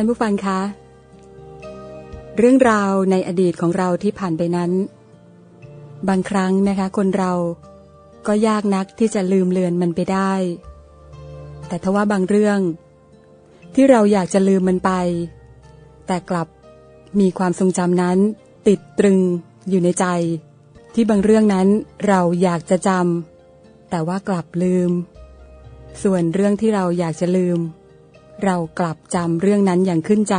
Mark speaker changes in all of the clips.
Speaker 1: ท่านผู้ฟังคะ เรื่องราวในอดีตของเราที่ผ่านไปนั้น บางครั้งนะคะ คนเราก็ยากนักที่จะลืมเลือนมันไปได้ แต่ทว่าบางเรื่อง ที่เราอยากจะลืมมันไป แต่กลับมีความทรงจำนั้นติดตรึงอยู่ในใจ ที่บางเรื่องนั้นเราอยากจะจำแต่ว่ากลับลืม ส่วนเรื่องที่เราอยากจะลืม เรากลับจำเรื่องนั้นอย่างขึ้นใจ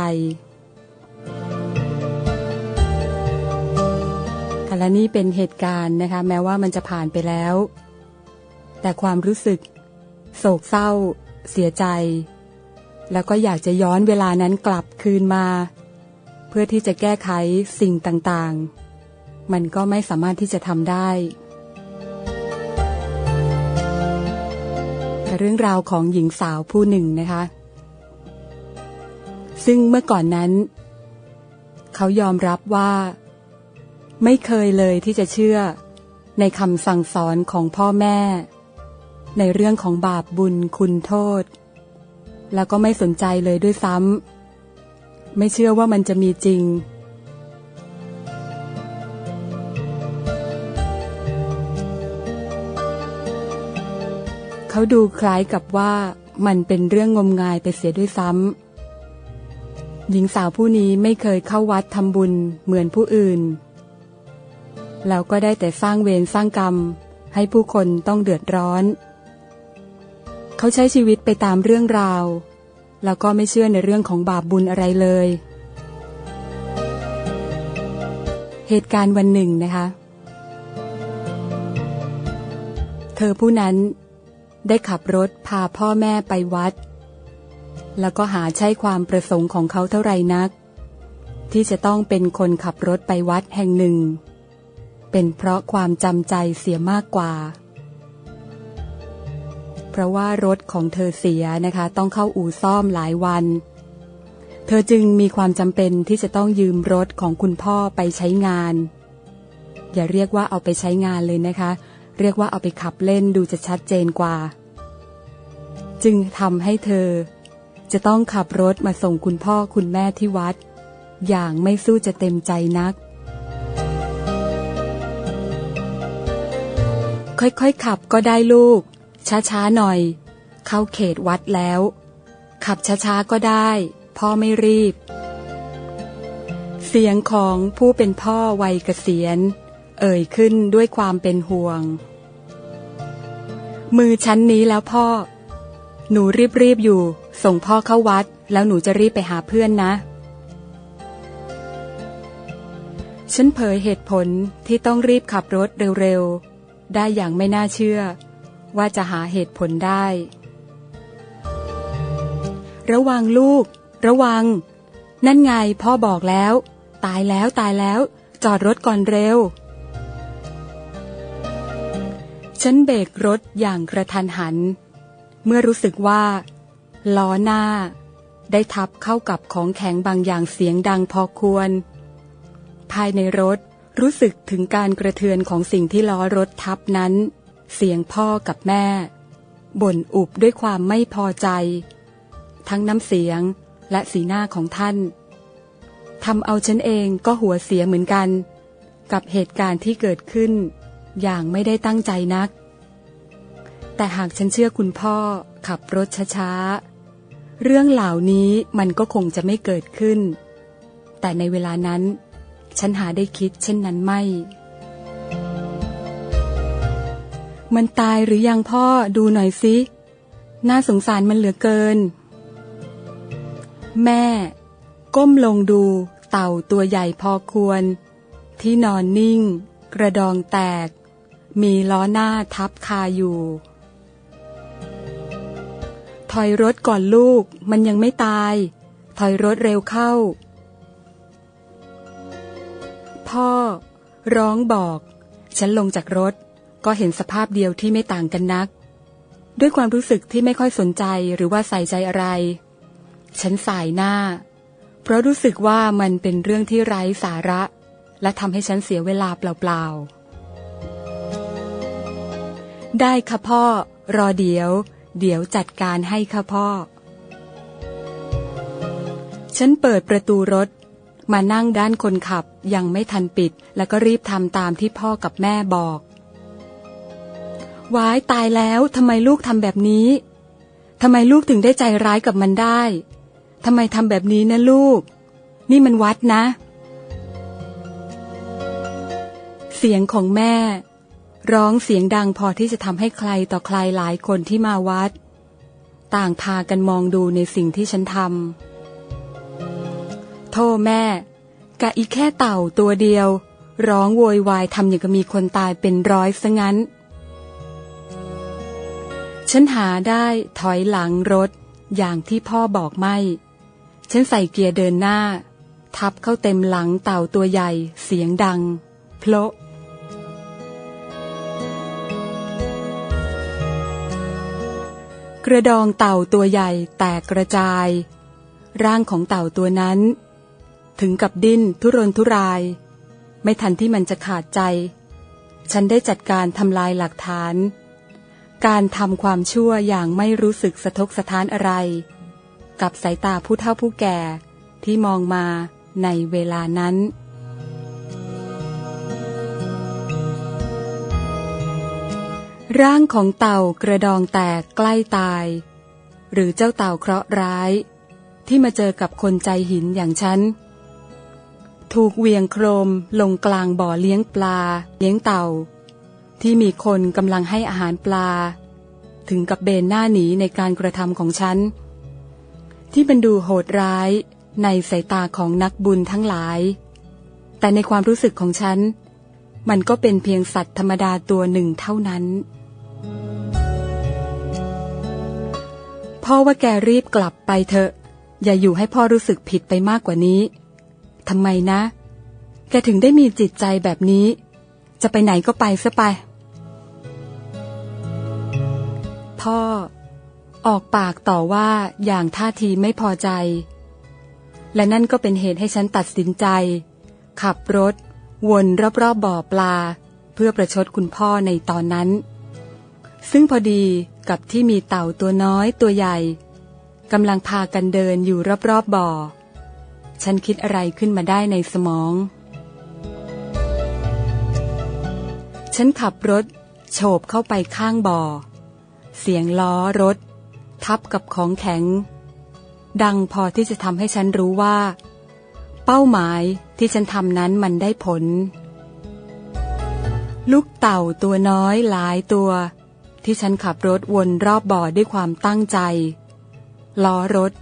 Speaker 1: และนี่เป็นเหตุการณ์นะคะ แม้ว่ามันจะผ่านไปแล้ว แต่ความรู้สึก โศกเศร้า เสียใจ แล้วก็อยากจะย้อนเวลานั้นกลับคืนมา เพื่อที่จะแก้ไขสิ่งต่างๆ มันก็ไม่สามารถที่จะทำได้เรื่องราวของหญิงสาวผู้หนึ่งนะคะ ซึ่งเมื่อก่อนนั้น เขายอมรับว่า ไม่เคยเลยที่จะเชื่อ ในคำสั่งสอนของพ่อแม่ ในเรื่องของบาปบุญคุณโทษ แล้วก็ไม่สนใจเลยด้วยซ้ำไม่เชื่อว่ามันจะมีจริงเขาดูคล้ายกับว่ามันเป็นเรื่องงมงายไปเสียด้วยซ้ำ หญิงสาวผู้นี้ไม่เคยเข้าวัดทำบุญเหมือนผู้อื่น แล้วก็ได้แต่สร้างเวรสร้างกรรม ให้ผู้คนต้องเดือดร้อน เขาใช้ชีวิตไปตามเรื่องราว แล้วก็ไม่เชื่อในเรื่องของบาปบุญอะไรเลย เหตุการณ์วันหนึ่งนะคะ เธอผู้นั้นได้ขับรถพาพ่อแม่ไปวัด แล้วก็หาใช่ความประสงค์ของเขาเท่าไรนัก ที่จะต้องเป็นคนขับรถไปวัดแห่งหนึ่ง เป็นเพราะความจำใจเสียมากกว่า เพราะว่ารถของเธอเสียนะคะ ต้องเข้าอู่ซ่อมหลายวัน เธอจึงมีความจำเป็นที่จะต้องยืมรถของคุณพ่อไปใช้งาน อย่าเรียกว่าเอาไปใช้งานเลยนะคะ เรียกว่าเอาไปขับเล่นดูจะชัดเจนกว่า จึงทำให้เธอ จะต้องขับรถมาส่งคุณพ่อคุณแม่ที่วัด อย่างไม่สู้จะเต็มใจนัก ค่อยๆขับก็ได้ลูก ช้าๆหน่อย เข้าเขตวัดแล้ว ขับช้าๆก็ได้ พ่อไม่รีบ เสียงของผู้เป็นพ่อวัยเกษียณ เอ่ยขึ้นด้วยความเป็นห่วง มือชั้นนี้แล้วพ่อ หนูรีบๆอยู่ ส่งพ่อเข้าวัด แล้วหนูจะรีบไปหาเพื่อนนะ ฉันเผยเหตุผลที่ต้องรีบขับรถเร็วๆ ได้อย่างไม่น่าเชื่อ ว่าจะหาเหตุผลได้ ระวังลูก ระวัง นั่นไงพ่อบอกแล้ว ตายแล้วตายแล้ว จอดรถก่อนเร็ว ฉันเบรกรถอย่างกระทันหัน เมื่อรู้สึกว่า ล้อหน้า ได้ทับเข้ากับของแข็งบางอย่างเสียงดังพอควร ภายในรถรู้สึกถึงการกระเทือนของสิ่งที่ล้อรถทับนั้น เสียงพ่อกับแม่ บ่นอุบด้วยความไม่พอใจ ทั้งน้ำเสียงและสีหน้าของท่านทำเอาฉันเองก็หัวเสียเหมือนกัน กับเหตุการณ์ที่เกิดขึ้น อย่างไม่ได้ตั้งใจนัก แต่หากฉันเชื่อคุณพ่อขับรถช้าๆ เรื่องเหล่านี้มันก็คงจะไม่เกิดขึ้น แต่ในเวลานั้น ฉันหาได้คิดเช่นนั้นไม่ มันตายหรือยังพ่อดูหน่อยสิน่าสงสารมันเหลือเกิน แม่ ก้มลงดูเต่าตัวใหญ่พอควร ที่นอนนิ่ง กระดองแตก มีล้อหน้าทับคาอยู่ ถอยรถก่อนลูก มันยังไม่ตาย ถอยรถเร็วเข้า พ่อ ร้องบอก ฉันลงจากรถ ก็เห็นสภาพเดียวที่ไม่ต่างกันนัก ด้วยความรู้สึกที่ไม่ค่อยสนใจหรือว่าใส่ใจอะไร ฉันสายหน้า เพราะรู้สึกว่ามันเป็นเรื่องที่ไร้สาระ และทำให้ฉันเสียเวลาเปล่าๆได้ค่ะพ่อ รอเดี๋ยว เดี๋ยวจัดการให้ค่ะพ่อฉฉันเปิดประตูรถ มานั่งด้านคนขับยังไม่ทันปิด แล้วก็รีบทำตามที่พ่อกับแม่บอกวายตายแล้วทำไมลูกทำแบบนี้ทำไมลูกถึงได้ใจร้ายกับมันได้ทำไมทำแบบนี้นะลูก นี่มันวัดนะ เสียงของแม่ ร้องเสียงดังพอที่จะทำให้ใครต่อใครหลายคนที่มาวัด ต่างพากันมองดูในสิ่งที่ฉันทำโทษแม่กะอีแค่เต่าตัวเดียว ร้องโวยวายทำอย่างกับมีคนตายเป็นร้อยซะงั้น ฉันหาได้ถอยหลังรถอย่างที่พ่อบอกไม่ ฉันใส่เกียร์เดินหน้า ทับเข้าเต็มหลังเต่าตัวใหญ่เสียงดัง เพลาะ กระดองเต่าตัวใหญ่แตกกระจาย ร่างของเต่าตัวนั้น ถึงกับดิ้นทุรนทุราย ไม่ทันที่มันจะขาดใจ ฉันได้จัดการทำลายหลักฐาน การทำความชั่วอย่างไม่รู้สึกสะทกสะท้านอะไร กับสายตาผู้เฒ่าผู้แก่ที่มองมาในเวลานั้น ร่างของเต่ากระดองแตกใกล้ตาย หรือเจ้าเต่าเคราะห์ร้าย ที่มาเจอกับคนใจหินอย่างฉัน ถูกเวียงโครมลงกลางบ่อเลี้ยงปลา เลี้ยงเต่า ที่มีคนกำลังให้อาหารปลา ถึงกับเบนหน้าหนีในการกระทำของฉัน ที่มันดูโหดร้ายในสายตาของนักบุญทั้งหลาย แต่ในความรู้สึกของฉัน มันก็เป็นเพียงสัตว์ธรรมดาตัวหนึ่งเท่านั้น พ่อว่าแกรีบกลับไปเถอะ อย่าอยู่ให้พ่อรู้สึกผิดไปมากกว่านี้ทำไมนะ แกถึงได้มีจิตใจแบบนี้ จะไปไหนก็ไปซะไป พ่อ ออกปากต่อว่าอย่างท่าทีไม่พอใจ และนั่นก็เป็นเหตุให้ฉันตัดสินใจ ขับรถ วนรอบๆบ่อปลา เพื่อประชดคุณพ่อในตอนนั้น ซึ่งพอดีกับที่มีเต่าตัวน้อยตัวใหญ่กำลังพากันเดินอยู่รอบๆบ่อ ฉันคิดอะไรขึ้นมาได้ในสมอง ฉันขับรถ โฉบเข้าไปข้างบ่อ เสียงล้อรถ ทับกับของแข็ง ดังพอที่จะทำให้ฉันรู้ว่า เป้าหมายที่ฉันทำนั้นมันได้ผล ลูกเต่าตัวน้อยหลายตัว ที่ฉันขับรถวนรอบบ่อด้วยความตั้งใจ ล้อรถ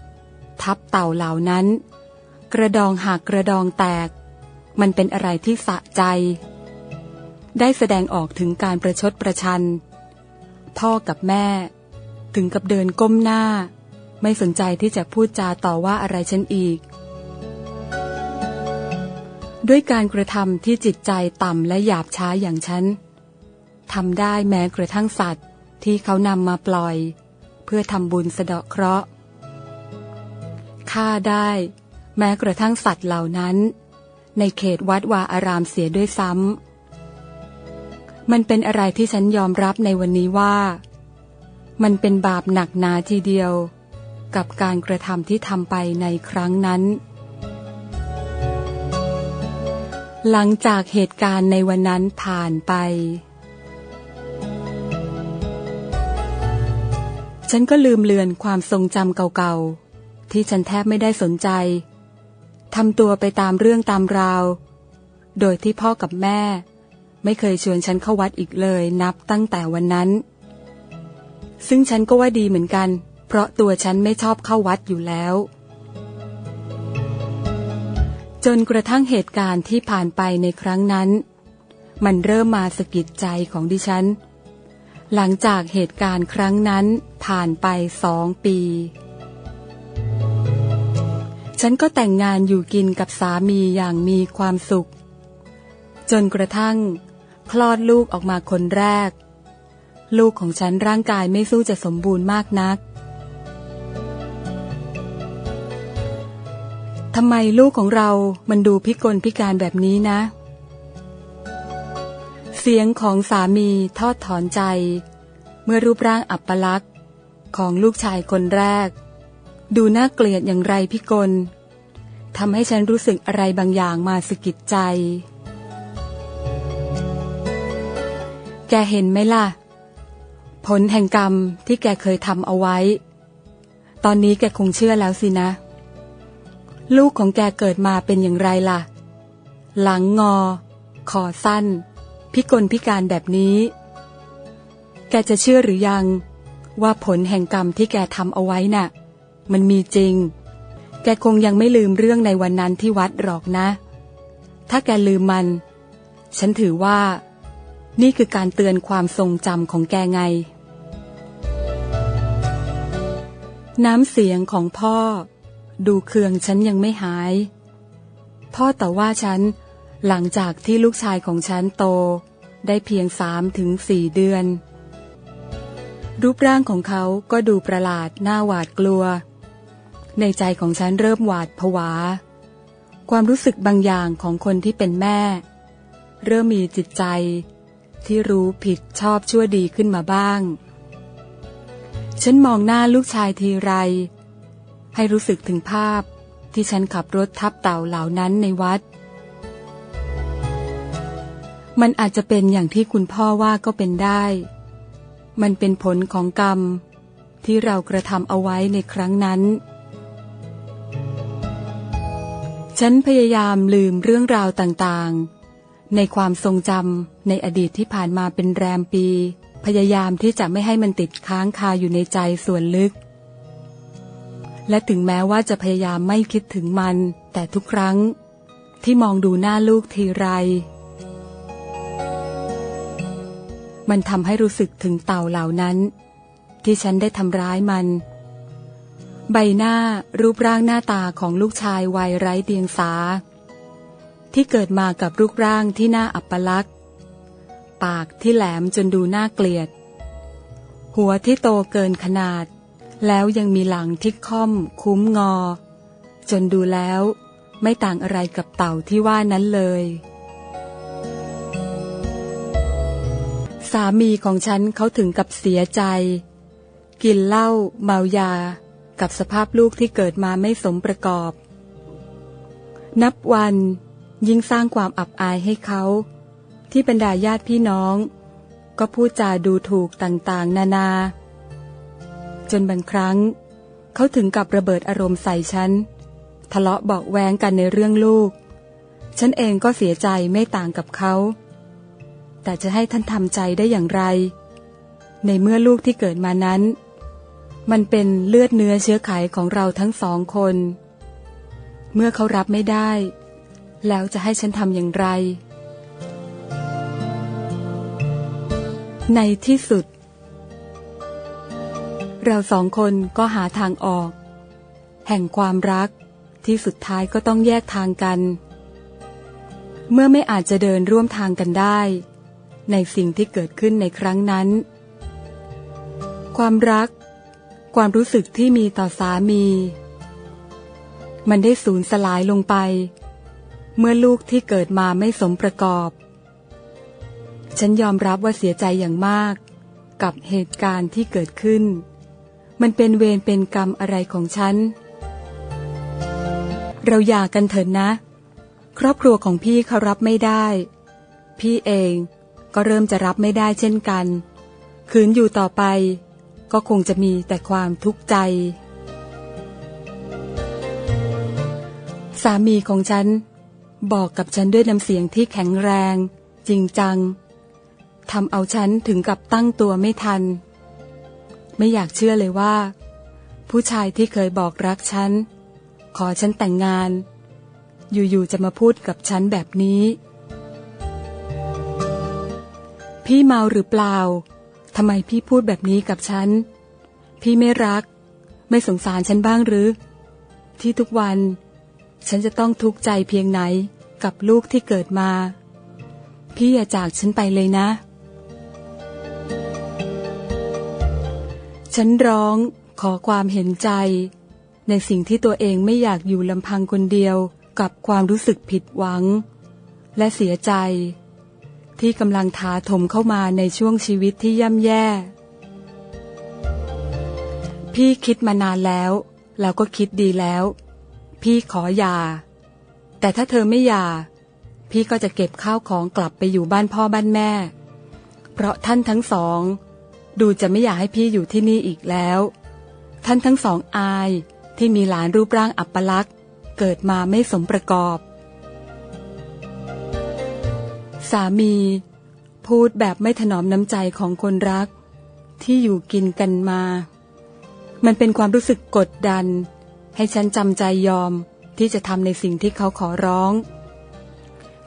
Speaker 1: ทับเต่าเหล่านั้น กระดองหักกระดองแตก มันเป็นอะไรที่สะใจ ได้แสดงออกถึงการประชดประชัน พ่อกับแม่ ถึงกับเดินก้มหน้า ไม่สนใจที่จะพูดจาต่อว่าอะไรฉันอีก ด้วยการกระทำที่จิตใจต่ำและหยาบช้าอย่างฉันทำได้แม้กระทั่งสัตว์ ที่เขานำมาปล่อย เพื่อทำบุญสะเดาะเคราะห์ฆ่าได้ แม้กระทั่งสัตว์เหล่านั้น ในเขตวัดวาอารามเสียด้วยซ้ำมันเป็นอะไรที่ฉันยอมรับในวันนี้ว่า มันเป็นบาปหนักหนาทีเดียว กับการกระทำที่ทำไปในครั้งนั้น หลังจากเหตุการณ์ในวันนั้นผ่านไป ฉันก็ลืมเลือนความทรงจำเก่าๆ ที่ฉันแทบไม่ได้สนใจทำตัวไปตามเรื่องตามราว โดยที่พ่อกับแม่ ไม่เคยชวนฉันเข้าวัดอีกเลยนับตั้งแต่วันนั้น ซึ่งฉันก็ว่าดีเหมือนกัน เพราะตัวฉันไม่ชอบเข้าวัดอยู่แล้ว จนกระทั่งเหตุการณ์ที่ผ่านไปในครั้งนั้น มันเริ่มมาสะกิดใจของดิฉัน หลังจากเหตุการณ์ครั้งนั้นผ่านไปสองปี ฉันก็แต่งงานอยู่กินกับสามีอย่างมีความสุข จนกระทั่ง คลอดลูกออกมาคนแรก ลูกของฉันร่างกายไม่สู้จะสมบูรณ์มากนักทำไมลูกของเรามันดูพิกลพิการแบบนี้นะเเสียงของสามีทอดถอนใจ เมื่อรูปร่างอับปลักษณ์ของลูกชายคนแรก ดูน่าเกลียดอย่างไรพิกลทำให้ฉันรู้สึกอะไรบางอย่างมาสะกิดใจ แกเห็นไหมล่ะ ผลแห่งกรรมที่แกเคยทำเอาไว้ ตอนนี้แกคงเชื่อแล้วสินะ ลูกของแกเกิดมาเป็นอย่างไรล่ะ หลังงอ คอสั้น พิกลพิการแบบนี้ แกจะเชื่อหรือยัง ว่าผลแห่งกรรมที่แกทำเอาไว้น่ะ มันมีจริง แกคงยังไม่ลืมเรื่องในวันนั้นที่วัดหรอกนะ ถ้าแกลืมมัน ฉันถือว่า นี่คือการเตือนความทรงจำของแกไง น้ำเสียงของพ่อ ดูเคืองฉันยังไม่หาย พ่อแต่ว่าฉัน หลังจากที่ลูกชายของฉันโต ได้เพียงสามถึงสี่เดือน รูปร่างของเขาก็ดูประหลาดน่าหวาดกลัว ในใจของฉันเริ่มหวาดผวา ความรู้สึกบางอย่างของคนที่เป็นแม่ เริ่มมีจิตใจ ที่รู้ผิดชอบชั่วดีขึ้นมาบ้าง ฉันมองหน้าลูกชายทีไร ให้รู้สึกถึงภาพที่ฉันขับรถทับเต่าเหล่านั้นในวัด มันอาจจะเป็นอย่างที่คุณพ่อว่าก็เป็นได้ มันเป็นผลของกรรม ที่เรากระทำเอาไว้ในครั้งนั้น ฉันพยายามลืมเรื่องราวต่างๆ ในความทรงจำในอดีตที่ผ่านมาเป็นแรมปี พยายามที่จะไม่ให้มันติดค้างคาอยู่ในใจส่วนลึก และถึงแม้ว่าจะพยายามไม่คิดถึงมัน แต่ทุกครั้ง ที่มองดูหน้าลูกทีไร มันทำให้รู้สึกถึงเต่าเหล่านั้น ที่ฉันได้ทำร้ายมัน ใบหน้ารูปร่างหน้าตาของลูกชายวัยไร้เดียงสา ที่เกิดมากับรูปร่างที่น่าอัปลักษณ์ ปากที่แหลมจนดูน่าเกลียด หัวที่โตเกินขนาด แล้วยังมีหลังที่ค่อม คุ้มงอ จนดูแล้ว ไม่ต่างอะไรกับเต่าที่ว่านั้นเลย สามีของฉันเขาถึงกับเสียใจ กินเหล้าเมายา กับสภาพลูกที่เกิดมาไม่สมประกอบ นับวันยิ่งสร้างความอับอายให้เขา ที่บรรดาญาติพี่น้อง ก็พูดจาดูถูกต่างๆ นานา จนบางครั้ง เขาถึงกับระเบิดอารมณ์ใส่ฉัน ทะเลาะเบอกแวงกันในเรื่องลูก ฉันเองก็เสียใจไม่ต่างกับเขา แต่จะให้ท่านทำใจได้อย่างไร ในเมื่อลูกที่เกิดมานั้น มันเป็นเลือดเนื้อเชื้อไขของเราทั้งสองคน เมื่อเขารับไม่ได้ แล้วจะให้ฉันทำอย่างไร ในที่สุด เราสองคนก็หาทางออก แห่งความรักที่สุดท้ายก็ต้องแยกทางกันเมื่อไม่อาจจะเดินร่วมทางกันได้ ในสิ่งที่เกิดขึ้นในครั้งนั้น ความรัก ความรู้สึกที่มีต่อสามี มันได้สูญสลายลงไป เมื่อลูกที่เกิดมาไม่สมประกอบ ฉันยอมรับว่าเสียใจอย่างมาก กับเหตุการณ์ที่เกิดขึ้น มันเป็นเวรเป็นกรรมอะไรของฉัน เราหย่ากันเถิดนะ ครอบครัวของพี่เขารับไม่ได้ พี่เอง ก็เริ่มจะรับไม่ได้เช่นกันคืนอยู่ต่อไป ก็คงจะมีแต่ความทุกข์ใจ สามีของฉัน บอกกับฉันด้วยน้ำเสียงที่แข็งแรง จริงจังทำเอาฉันถึงกับตั้งตัวไม่ทัน ไม่อยากเชื่อเลยว่า ผู้ชายที่เคยบอกรักฉัน ขอฉันแต่งงาน อยู่ๆจะมาพูดกับฉันแบบนี้ พี่เมาหรือเปล่า ทำไมพี่พูดแบบนี้กับฉัน พี่ไม่รัก ไม่สงสารฉันบ้างหรือ ที่ทุกวัน ฉันจะต้องทุกข์ใจเพียงไหนกับลูกที่เกิดมา พี่อย่าจากฉันไปเลยนะ ฉันร้องขอความเห็นใจ ในสิ่งที่ตัวเองไม่อยากอยู่ลำพังคนเดียวกับความรู้สึกผิดหวัง และเสียใจ ที่กำลังถาถมเข้ามาในช่วงชีวิตที่ย่ำแย่ พี่คิดมานานแล้ว แล้วก็คิดดีแล้ว พี่ขอหย่า แต่ถ้าเธอไม่หย่า พี่ก็จะเก็บข้าวของกลับไปอยู่บ้านพ่อบ้านแม่ เพราะท่านทั้งสอง ดูจะไม่อยากให้พี่อยู่ที่นี่อีกแล้ว ท่านทั้งสองอายที่มีหลานรูปร่างอัปลักษณ์เกิดมาไม่สมประกอบ สามี พูดแบบไม่ถนอมน้ำใจของคนรัก ที่อยู่กินกันมา มันเป็นความรู้สึกกดดัน ให้ฉันจำใจยอมที่จะทำในสิ่งที่เขาขอร้อง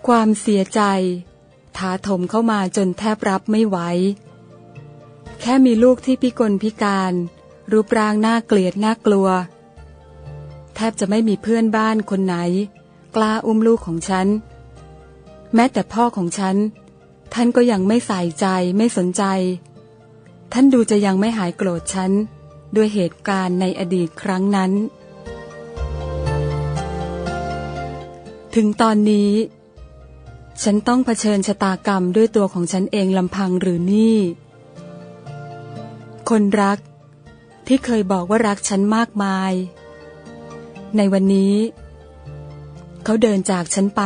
Speaker 1: ความเสียใจ ถาถมเข้ามาจนแทบรับไม่ไหว แค่มีลูกที่พิกลพิการ รูปร่างน่าเกลียดน่ากลัว แทบจะไม่มีเพื่อนบ้านคนไหน กล้าอุ้มลูกของฉัน แม้แต่พ่อของฉัน ท่านก็ยังไม่ใส่ใจไม่สนใจ ท่านดูจะยังไม่หายโกรธฉัน ด้วยเหตุการณ์ในอดีตครั้งนั้น ถึงตอนนี้ ฉันต้องเผชิญชะตากรรมด้วยตัวของฉันเองลำพังหรือนี่ คนรัก ที่เคยบอกว่ารักฉันมากมาย ในวันนี้ เขาเดินจากฉันไป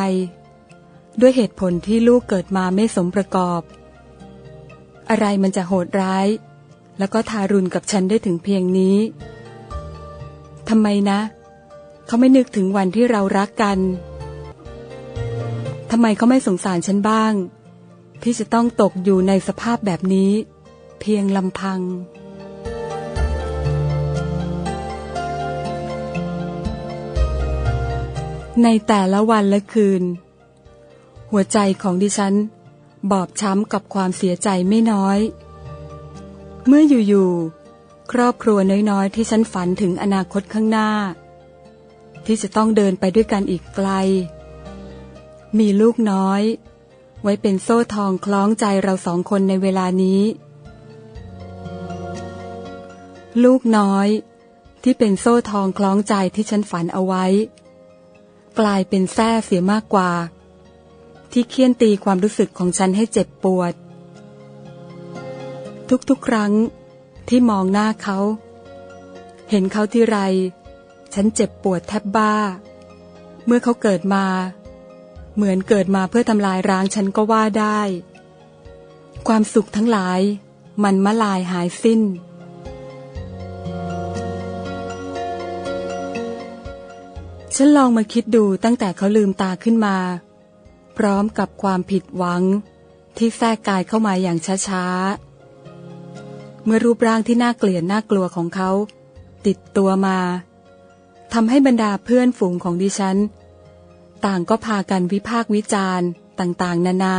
Speaker 1: ด้วยเหตุผลที่ลูกเกิดมาไม่สมประกอบ อะไรมันจะโหดร้าย แล้วก็ทารุณกับฉันได้ถึงเพียงนี้ทำไมนะ เขาไม่นึกถึงวันที่เรารักกันทำไมเขาไม่สงสารฉันบ้าง ที่จะต้องตกอยู่ในสภาพแบบนี้ เพียงลำพังในแต่ละวันและคืน หัวใจของดิฉัน บอบช้ำกับความเสียใจไม่น้อย เมื่ออยู่ๆครอบครัวน้อยๆ ที่ฉันฝันถึงอนาคตข้างหน้า ที่จะต้องเดินไปด้วยกันอีกไกล มีลูกน้อย ไว้เป็นโซ่ทองคล้องใจเราสองคนในเวลานี้ ลูกน้อย ที่เป็นโซ่ทองคล้องใจที่ฉันฝันเอาไว้ กลายเป็นแส้เสียมากกว่า ที่เคี่ยนตีความรู้สึกของฉันให้เจ็บปวด ทุกๆครั้งที่มองหน้าเขา เห็นเขาที่ไร ฉันเจ็บปวดแทบบ้า เมื่อเขาเกิดมา เหมือนเกิดมาเพื่อทำลายร้างฉันก็ว่าได้ ความสุขทั้งหลาย มันมะลายหายสิ้น ฉันลองมาคิดดูตั้งแต่เขาลืมตาขึ้นมา พร้อมกับความผิดหวัง ที่แทรกกายเข้ามาอย่างช้าๆ เมื่อรูปร่างที่น่าเกลียดน่ากลัวของเขา ติดตัวมาทำให้บรรดาเพื่อนฝูงของดิฉัน ต่างก็พากันวิพากวิจารณ์ต่างๆ นานา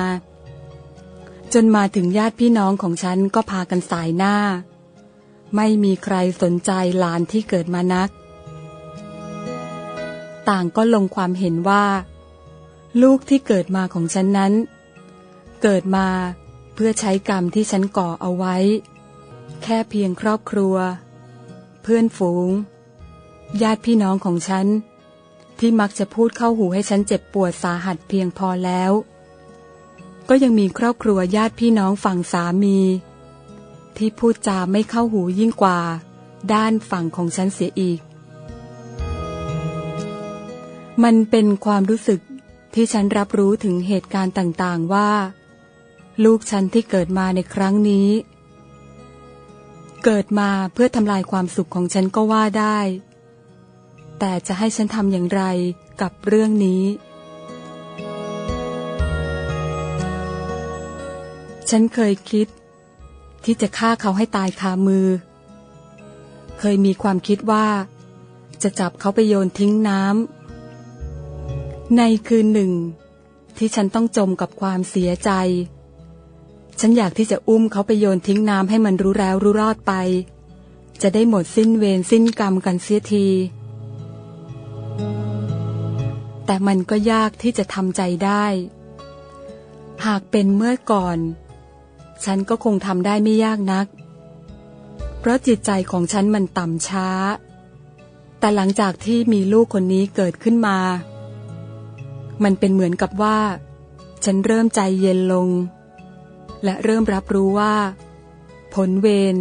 Speaker 1: จนมาถึงญาติพี่น้องของฉันก็พากันสายหน้า ไม่มีใครสนใจหลานที่เกิดมานัก ต่างก็ลงความเห็นว่า ลูกที่เกิดมาของฉันนั้น เกิดมาเพื่อใช้กรรมที่ฉันก่อเอาไว้ แค่เพียงครอบครัว เพื่อนฝูง ญาติพี่น้องของฉัน ที่มักจะพูดเข้าหูให้ฉันเจ็บปวดสาหัสเพียงพอแล้ว ก็ยังมีครอบครัวญาติพี่น้องฝั่งสามี ที่พูดจาไม่เข้าหูยิ่งกว่า ด้านฝั่งของฉันเสียอีก มันเป็นความรู้สึก ที่ฉันรับรู้ถึงเหตุการณ์ต่างๆว่า ลูกฉันที่เกิดมาในครั้งนี้ เกิดมาเพื่อทำลายความสุขของฉันก็ว่าได้ แต่จะให้ฉันทำอย่างไรกับเรื่องนี้ ฉันเคยคิด ที่จะฆ่าเขาให้ตายคามือ เคยมีความคิดว่า จะจับเขาไปโยนทิ้งน้ำ ในคืนหนึ่ง ที่ฉันต้องจมกับความเสียใจ ฉันอยากที่จะอุ้มเขาไปโยนทิ้งน้ำให้มันรู้แล้วรู้รอดไป จะได้หมดสิ้นเวรสิ้นกรรมกันเสียที แต่มันก็ยากที่จะทำใจได้ หากเป็นเมื่อก่อน ฉันก็คงทำได้ไม่ยากนัก เพราะจิตใจของฉันมันต่ำช้า แต่หลังจากที่มีลูกคนนี้เกิดขึ้นมา มันเป็นเหมือนกับว่า ฉันเริ่มใจเย็นลง และเริ่มรับรู้ว่า ผลเวร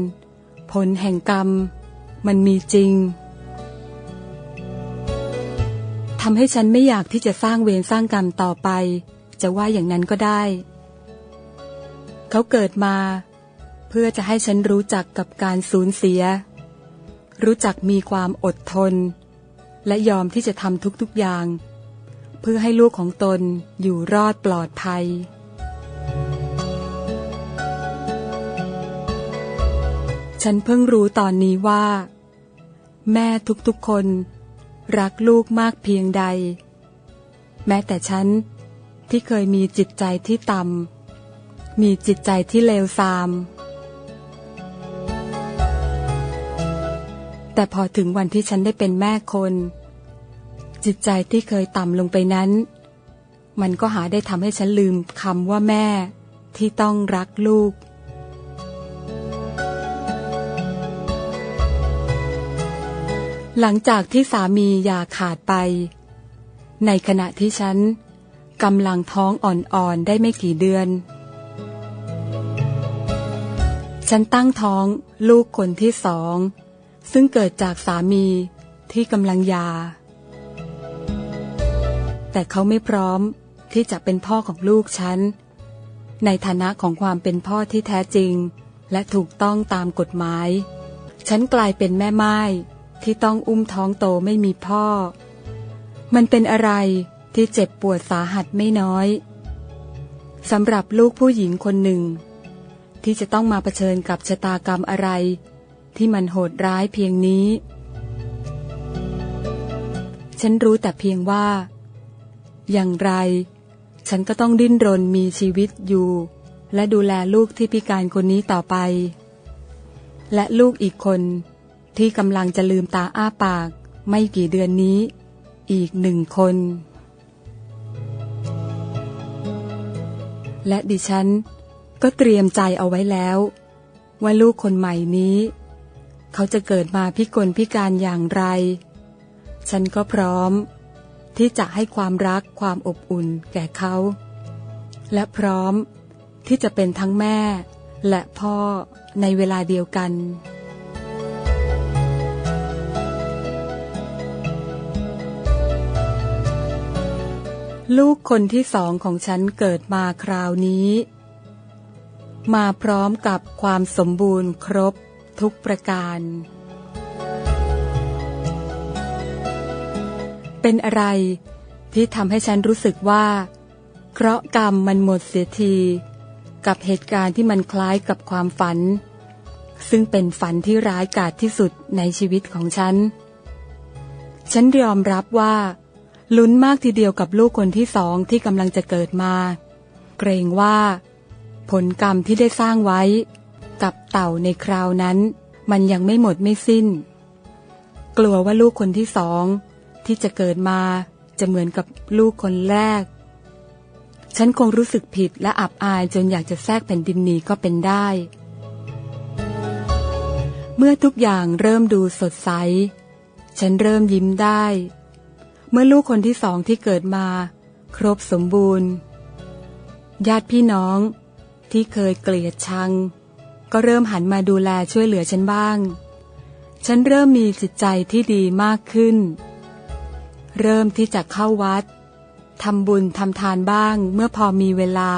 Speaker 1: ผลแห่งกรรม มันมีจริงผำให้ฉันไม่อยากที่จะสร้างเวรสร้างกรรมต่อไป จะว่าอย่างนั้นก็ได้ เขาเกิดมา เพื่อจะให้ฉันรู้จักกับการสูญเสีย รู้จักมีความอดทน และยอมที่จะทำทุกๆอย่าง พื่อให้ลูกของตนอยู่รอดปลอดภัย ฉันเพิ่งรู้ตอนนี้ว่า แม่ทุกๆคน รักลูกมากเพียงใด แม้แต่ฉันที่เคยมีจิตใจที่ต่ำมีจิตใจที่เลวทราม แต่พอถึงวันที่ฉันได้เป็นแม่คน จิตใจที่เคยต่ำลงไปนั้น มันก็หาได้ทำให้ฉันลืมคำว่าแม่ที่ต้องรักลูก หลังจากที่สามีอย่าขาดไป ในขณะที่ฉันกำลังท้องอ่อนๆได้ไม่กี่เดือน ฉันตั้งท้องลูกคนที่สอง ซึ่งเกิดจากสามีที่กำลังยา แต่เขาไม่พร้อมที่จะเป็นพ่อของลูกฉัน ในฐานะของความเป็นพ่อที่แท้จริง และถูกต้องตามกฎหมาย ฉันกลายเป็นแม่ไม้ที่ต้องอุ้มท้องโตไม่มีพ่อ มันเป็นอะไรที่เจ็บปวดสาหัสไม่น้อยสำหรับลูกผู้หญิงคนหนึ่ง ที่จะต้องมาเผชิญกับชะตากรรมอะไร ที่มันโหดร้ายเพียงนี้ ฉันรู้แต่เพียงว่า อย่างไร ฉันก็ต้องดิ้นรนมีชีวิตอยู่ และดูแลลูกที่พิการคนนี้ต่อไป และลูกอีกคนที่กำลังจะลืมตาอ้าปาก ไม่กี่เดือนนี้ อีกหนึ่งคน และดิฉันก็เตรียมใจเอาไว้แล้ว ว่าลูกคนใหม่นี้ เขาจะเกิดมาพิกลพิการอย่างไร ฉันก็พร้อม ที่จะให้ความรักความอบอุ่นแก่เขา และพร้อมที่จะเป็นทั้งแม่และพ่อในเวลาเดียวกัน ลูกคนที่สองของฉันเกิดมาคราวนี้ มาพร้อมกับความสมบูรณ์ครบทุกประการ เป็นอะไร ที่ทำให้ฉันรู้สึกว่า เคราะกรรมมันหมดเสียที กับเหตุการณ์ที่มันคล้ายกับความฝัน ซึ่งเป็นฝันที่ร้ายกาจที่สุดในชีวิตของฉัน ฉันยอมรับว่าลุ้นมากทีเดียวกับลูกคนที่สองที่กำลังจะเกิดมา เกรงว่า ผลกรรมที่ได้สร้างไว้ กับเต่าในคราวนั้น มันยังไม่หมดไม่สิ้น กลัวว่าลูกคนที่สอง ที่จะเกิดมาจะเหมือนกับลูกคนแรก ฉันคงรู้สึกผิดและอับอายจนอยากจะแทรกแผ่นดินหนีก็เป็นได้ เมื่อทุกอย่างเริ่มดูสดใส ฉันเริ่มยิ้มได้ เมื่อลูกคนที่สองที่เกิดมา ครบสมบูรณ์ ญาติพี่น้องที่เคยเกลียดชัง ก็เริ่มหันมาดูแลช่วยเหลือฉันบ้าง ฉันเริ่มมีจิตใจที่ดีมากขึ้น เริ่มที่จะเข้าวัดทำบุญทำทานบ้างเมื่อพอมีเวลา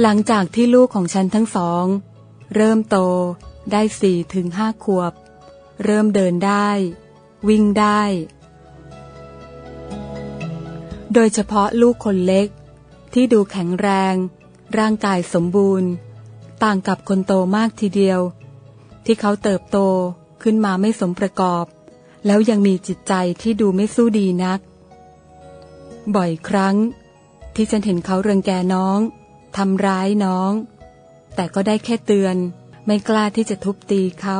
Speaker 1: หลังจากที่ลูกของฉันทั้งสอง เริ่มโตได้สี่ถึงห้าขวบ เริ่มเดินได้ วิ่งได้ โดยเฉพาะลูกคนเล็ก ที่ดูแข็งแรง ร่างกายสมบูรณ์ ต่างกับคนโตมากทีเดียว ที่เขาเติบโตขึ้นมาไม่สมประกอบ แล้วยังมีจิตใจที่ดูไม่สู้ดีนัก บ่อยครั้ง ที่ฉันเห็นเขาเริงแกน้องทำร้ายน้อง แต่ก็ได้แค่เตือน ไม่กล้าที่จะทุบตีเขา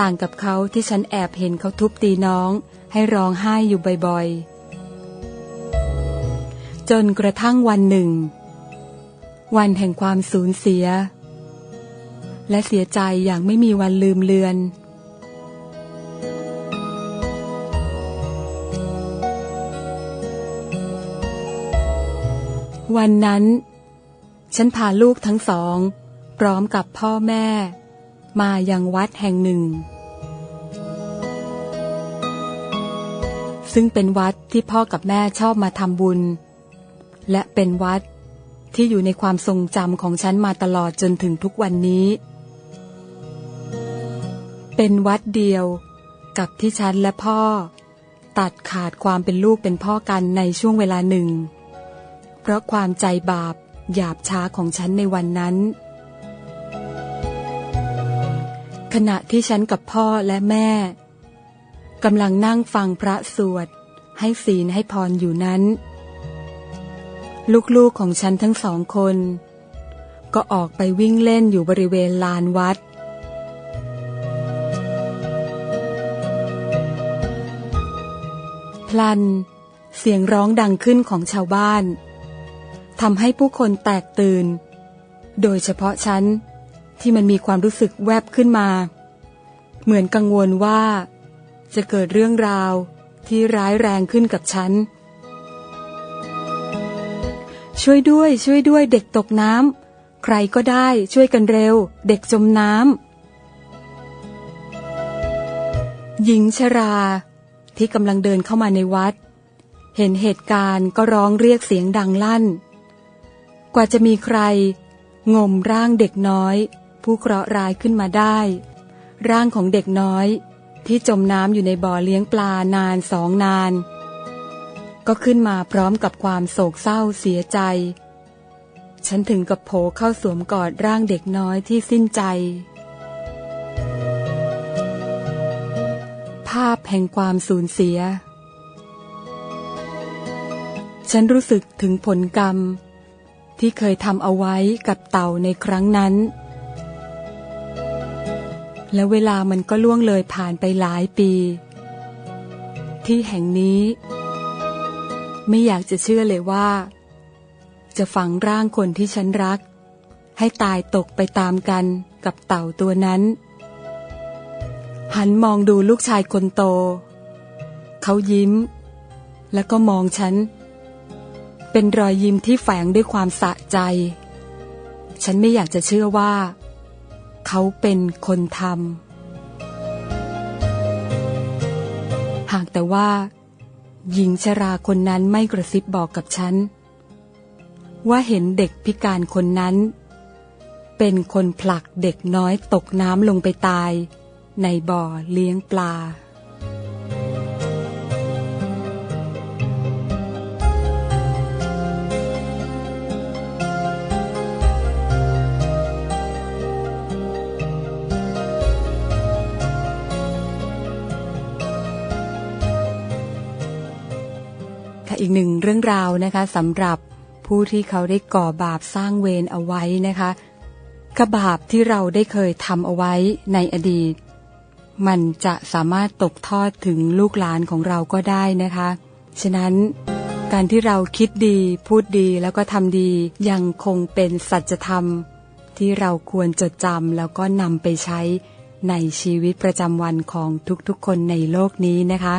Speaker 1: ต่างกับเขาที่ฉันแอบเห็นเขาทุบตีน้อง ให้ร้องไห้อยู่บ่อยๆ จนกระทั่งวันหนึ่ง วันแห่งความสูญเสีย และเสียใจอย่างไม่มีวันลืมเลือน วันนั้น ฉันพาลูกทั้งสอง พร้อมกับพ่อแม่ มายังวัดแห่งหนึ่ง ซึ่งเป็นวัดที่พ่อกับแม่ชอบมาทำบุญ และเป็นวัดที่อยู่ในความทรงจำของฉันมาตลอดจนถึงทุกวันนี้ เป็นวัดเดียวกับที่ฉันและพ่อ ตัดขาดความเป็นลูกเป็นพ่อกันในช่วงเวลาหนึ่ง เพราะความใจบาปหยาบช้าของฉันในวันนั้น ขณะที่ฉันกับพ่อและแม่กำลังนั่งฟังพระสวด ให้ศีลให้พรอยู่นั้น ลูกๆของฉันทั้งสองคน ก็ออกไปวิ่งเล่นอยู่บริเวณลานวัดพลัน เสียงร้องดังขึ้นของชาวบ้าน ทำให้ผู้คนแตกตื่น โดยเฉพาะฉัน ที่มันมีความรู้สึกแวบขึ้นมา เหมือนกังวลว่า จะเกิดเรื่องราวที่ร้ายแรงขึ้นกับฉัน ช่วยด้วยช่วยด้วยเด็กตกน้ำใครก็ได้ช่วยกันเร็ว เด็กจมน้ำหญิงชราที่กำลังเดินเข้ามาในวัด เห็นเหตุการณ์ก็ร้องเรียกเสียงดังลั่น กว่าจะมีใคร งมร่างเด็กน้อย ผู้เคราะห์ร้ายขึ้นมาได้ ร่างของเด็กน้อย ที่จมน้ำอยู่ในบ่อเลี้ยงปลานานสองนาน ก็ขึ้นมาพร้อมกับความโศกเศร้าเสียใจ ฉันถึงกับโผเข้าสวมกอดร่างเด็กน้อยที่สิ้นใจ ภาพแห่งความสูญเสีย ฉันรู้สึกถึงผลกรรม ที่เคยทำเอาไว้กับเต่าในครั้งนั้น และเวลามันก็ล่วงเลยผ่านไปหลายปี ที่แห่งนี้ ไม่อยากจะเชื่อเลยว่า จะฝังร่างคนที่ฉันรัก ให้ตายตกไปตามกันกับเต่าตัวนั้น หันมองดูลูกชายคนโต เขายิ้ม แล้วก็มองฉัน เป็นรอยยิ้มที่แฝงด้วยความสะใจ ฉันไม่อยากจะเชื่อว่า เขาเป็นคนทำหากแต่ว่า หญิงชราคนนั้นไม่กระซิบบอกกับฉัน ว่าเห็นเด็กพิการคนนั้น เป็นคนผลักเด็กน้อยตกน้ำลงไปตาย ในบ่อเลี้ยงปลา อีกหนึ่งเรื่องราวนะคะสำหรับผู้ที่เขาได้ก่อบาปสร้างเวรเอาไว้นะคะกระบาปที่เราได้เคยทำเอาไว้ในอดีต มันจะสามารถตกทอดถึงลูกหลานของเราก็ได้นะคะ ฉะนั้นการที่เราคิดดีพูดดีแล้วก็ทำดียังคงเป็นสัจธรรม ที่เราควรจดจำแล้วก็นำไปใช้ในชีวิตประจำวันของทุกๆคนในโลกนี้นะคะ